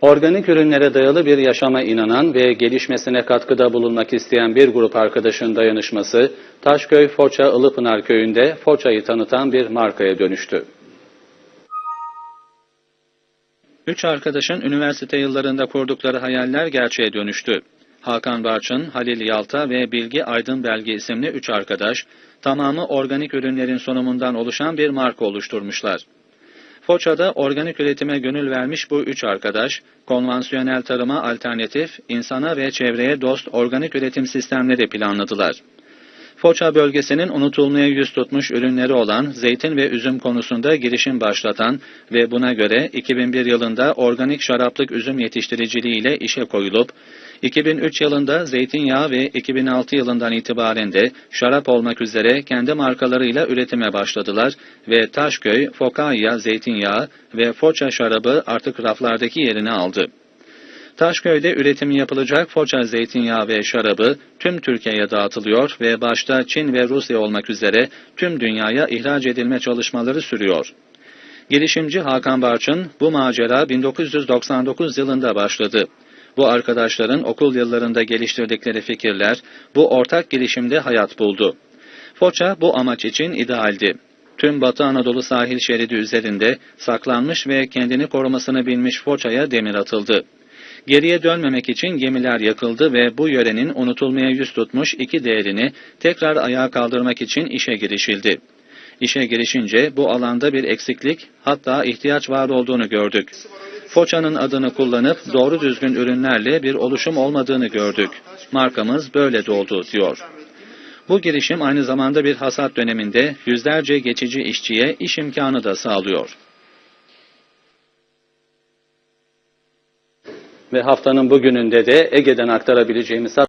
Organik ürünlere dayalı bir yaşama inanan ve gelişmesine katkıda bulunmak isteyen bir grup arkadaşın dayanışması, Taşköy Foça Ilıpınar köyünde Foça'yı tanıtan bir markaya dönüştü. Üç arkadaşın üniversite yıllarında kurdukları hayaller gerçeğe dönüştü. Hakan Barçın, Halil Yalta ve Bilgi Aydın Belge isimli üç arkadaş, tamamı organik ürünlerin sunumundan oluşan bir marka oluşturmuşlar. Foça'da organik üretime gönül vermiş bu üç arkadaş, konvansiyonel tarıma alternatif, insana ve çevreye dost organik üretim sistemleri planladılar. Foça bölgesinin unutulmaya yüz tutmuş ürünleri olan zeytin ve üzüm konusunda girişim başlatan ve buna göre 2001 yılında organik şaraplık üzüm yetiştiriciliği ile işe koyulup, 2003 yılında zeytinyağı ve 2006 yılından itibaren de şarap olmak üzere kendi markalarıyla üretime başladılar ve Taşköy, Fokaya zeytinyağı ve Foça şarabı artık raflardaki yerini aldı. Taşköy'de üretimi yapılacak Foça zeytinyağı ve şarabı tüm Türkiye'ye dağıtılıyor ve başta Çin ve Rusya olmak üzere tüm dünyaya ihraç edilme çalışmaları sürüyor. Girişimci Hakan Barçın bu macera 1999 yılında başladı. Bu arkadaşların okul yıllarında geliştirdikleri fikirler bu ortak girişimde hayat buldu. Foça bu amaç için idealdi. Tüm Batı Anadolu sahil şeridi üzerinde saklanmış ve kendini korumasını bilmiş Foça'ya demir atıldı. Geriye dönmemek için gemiler yakıldı ve bu yörenin unutulmaya yüz tutmuş iki değerini tekrar ayağa kaldırmak için işe girişildi. İşe girişince bu alanda bir eksiklik hatta ihtiyaç var olduğunu gördük. Foça'nın adını kullanıp doğru düzgün ürünlerle bir oluşum olmadığını gördük. Markamız böyle doğdu diyor. Bu girişim aynı zamanda bir hasat döneminde yüzlerce geçici işçiye iş imkanı da sağlıyor. Ve haftanın bugününde de Ege'den aktarabileceğimiz